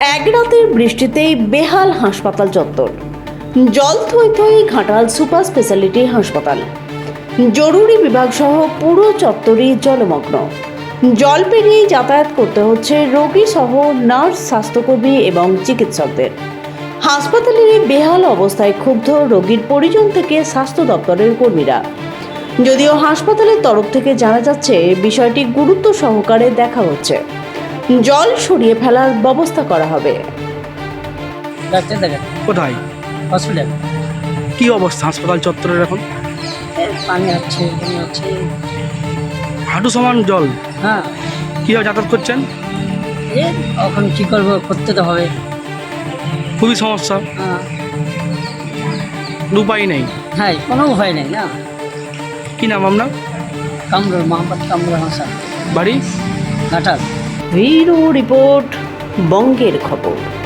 এক রাতের বৃষ্টিতেই বেহাল হাসপাতাল চত্বর। জল থই থই ঘাটাল সুপার স্পেশালিটি হাসপাতাল। জরুরি বিভাগ সহ পুরো চত্বরই জলমগ্ন। জল পেরিয়ে যাতায়াত করতে হচ্ছে রোগী সহ নার্স, স্বাস্থ্যকর্মী এবং চিকিৎসকদের। হাসপাতালের এই বেহাল অবস্থায় ক্ষুব্ধ রোগীর পরিজন থেকে স্বাস্থ্য দপ্তরের কর্মীরা। যদিও হাসপাতালের তরফ থেকে জানা যাচ্ছে, বিষয়টি গুরুত্ব সহকারে দেখা হচ্ছে। জল সরিয়ে ফেলার ব্যবস্থা করা হবে। ডাক্তার দেখেন। কোথায়? হসপিটাল। কি অবস্থা হাসপাতাল চত্বরের এখন? পানি হচ্ছে পানি হচ্ছে হাঁটু সমান জল? হ্যাঁ। কীভাবে যাতায়াত করছেন? এ এখন কী করব করতে তো হবে। খুবই সমস্যা। হ্যাঁ। উপায় নেই। হ্যাঁ কোনো উপায় নেই না। কি নাম আপনার? কামরুল মোহাম্মদ কামরুল হাসান। বাড়ি? ঘাটাল ভিরো রিপোর্ট বঙ্গের খবর।